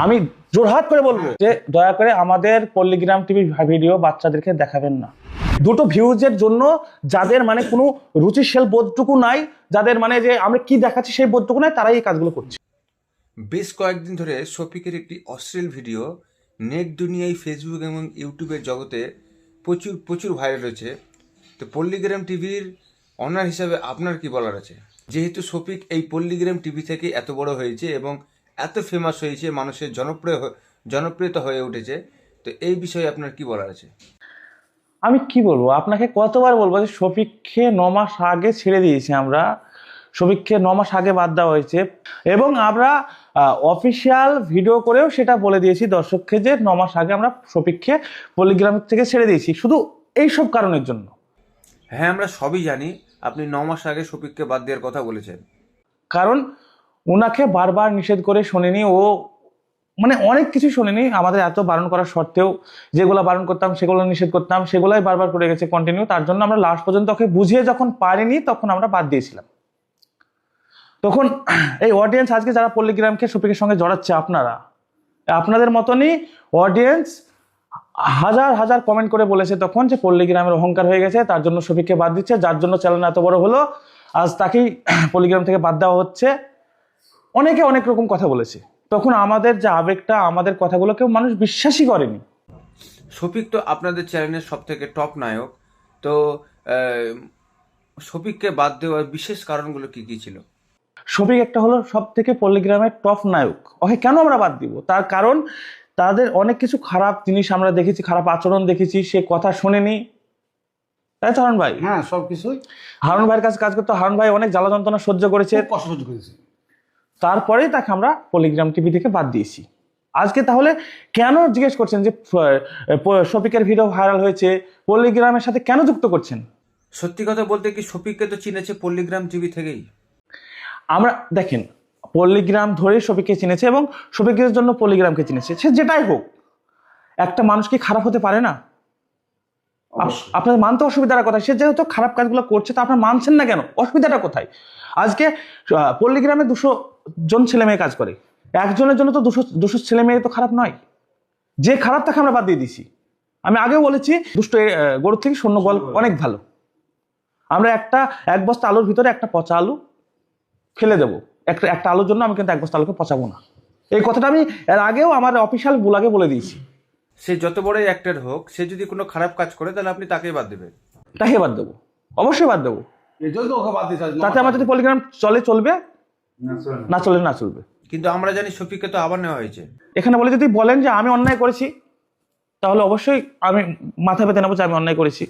আমি জোরহাট করে বলব যে দয়া করে আমাদের পল্লীগ্রাম টিভি ভিডিও বাচ্চাদেরকে দেখাবেন না। দুটো ভিউজের জন্য যাদের মানে কোনো রুচিশীল বোধটুকু নাই, যাদের মানে যে আমরা কি দেখাচ্ছি সেই বোধটুকু নাই, তারাই এই কাজগুলো করছে। বেশ কয়েকদিন ধরে শফিকের একটি অশ্লীল ভিডিও নেট দুনিয়ায় ফেসবুক এবং ইউটিউবের জগতে প্রচুর প্রচুর ভাইরাল হয়েছে। তো পল্লীগ্রাম টিভির অনার হিসাবে আপনার কি বলার আছে? যেহেতু শফিক এই পল্লীগ্রাম টিভি থেকে এত বড় হয়েছে এবং এত ফেমাস হয়েছে মানুষের জনপ্রিয় জনপ্রিয়তা হয়ে উঠেছে। তো এই বিষয়ে আপনার কি বলার আছে? আমি কি বলব? আপনাকে কতবার বলব যে শফিককে ন মাস আগে ছেড়ে দিয়েছি আমরা। শফিককে ন মাস আগে বাদ দেওয়া হয়েছে। এবং আমরা অফিসিয়াল ভিডিও করেও সেটা বলে দিয়েছি দর্শককে যে ন মাস আগে আমরা শফিককে পল্লীগ্রাম থেকে ছেড়ে দিয়েছি। শুধু এইসব কারণের জন্য। হ্যাঁ আমরা সবই জানি আপনি ন মাস আগে শফিককে বাদ দেওয়ার কথা বলেছেন। কারণ ওনাকে বারবার নিষেধ করে শোনেনি ও মানে অনেক কিছু শোনেনি। আমাদের এত বারণ করার সত্ত্বেও যেগুলো বারণ করতাম, সেগুলো নিষেধ করতাম, সেগুলোই বারবার করে গেছে কন্টিনিউ তার জন্য আমরা লাস্ট পর্যন্ত ওকে বুঝিয়ে যখন পারিনি, তখন আমরা বাদ দিয়েছিলাম। তখন এই অডিয়েন্স আজকে যারা পল্লীগ্রামকে শফিকের সঙ্গে জড়াচ্ছে আপনারা, আপনাদের মতনই অডিয়েন্স হাজার হাজার কমেন্ট করে বলেছে তখন যে পল্লীগ্রামের অহংকার হয়ে গেছে, তার জন্য শফিককে বাদ দিচ্ছে, যার জন্য চ্যানেল এত বড় হলো, আজ তাকেই পল্লীগ্রাম থেকে বাদ দেওয়া হচ্ছে। অনেকে অনেক রকম কথা বলেছে। তখন আমাদের যে আবেগটা আমাদের কথাগুলো কেউ মানুষ বিশ্বাসই করেনি। শফিক তো আপনাদের চ্যানেলের সব থেকে টপ নায়ক। তো শফিককে বাদ দেওয়ার বিশেষ কারণগুলো কি কি ছিল? শফিক একটা হলো সব থেকে পল্লীগ্রামের টপ নায়ক। ওকে কেন আমরা বাদ দিব? তার কারণ তাদের অনেক কিছু খারাপ জিনিস আমরা দেখেছি খারাপ আচরণ দেখেছি সে কথা শোনেনি। তাই তো হারুন ভাই? হ্যাঁ সব কিছুই হারুন ভাইয়ের কাছে কাজ করতে হারুন ভাই অনেক জ্বালা যন্ত্রণা সহ্য করেছে। কষ্ট সহ্য করেছি। তারপরেই তাকে আমরা পলিগ্রাম টিভি থেকে বাদ দিয়েছি। আজকে তাহলে কেন জিজ্ঞেস করছেন যে শফিকের ভিডিও ভাইরাল হয়েছে পল্লীগ্রামের সাথে কেন যুক্ত করছেন? সত্যি কথা বলতে কি শফিককে তো চিনেছে পল্লীগ্রাম টিভি থেকেই? আমরা দেখেন পল্লীগ্রাম ধরেই শফিককে চিনেছে এবং শফিকের জন্য পল্লীগ্রামকে চিনেছে। সে যেটাই হোক একটা মানুষ কি খারাপ হতে পারে না? আপনার মানতে অসুবিধাটা কোথায়? সে যেহেতু খারাপ কাজগুলো করছে তা আপনার মানছেন না কেন? অসুবিধাটা কোথায়? আজকে পল্লীগ্রামে দুশো জন ছেলে মেয়ে কাজ করে। একজনের জন্য তো দুশো দুশো ছেলে মেয়ে তো খারাপ নয়। যে খারাপ তাকে আমরা বাদ দিয়ে দিছি আমি আগেও বলেছি দুষ্ট গরুর থেকে শূন্য গল অনেক ভালো। আমরা একটা এক বস্তা আলুর ভিতরে একটা পচা আলু ফেলে দেবো। একটা একটা আলুর জন্য আমি কিন্তু এক বস্তা আলুকে পচাবো না। এই কথাটা আমি এর আগেও আমার অফিসিয়াল বুলাগে বলে দিয়েছি। সে যত বড়ই অ্যাক্টর হোক সে যদি কোনো খারাপ কাজ করে তাহলে আপনি তাকেই বাদ দেবেন। তাকে বাদ দেবো। অবশ্যই বাদ দেবো। তাতে আমার যদি পলিগ্রাম চলে চলবে। না চলে না। চলবে। কিন্তু আমরা জানি শফিককে তো আবার নেওয়া হয়েছে। এখানে বলে যদি বলেন যে আমি অন্যায় করেছি তাহলে অবশ্যই আমি মাথা পেতে নেব যে আমি অন্যায় করেছি।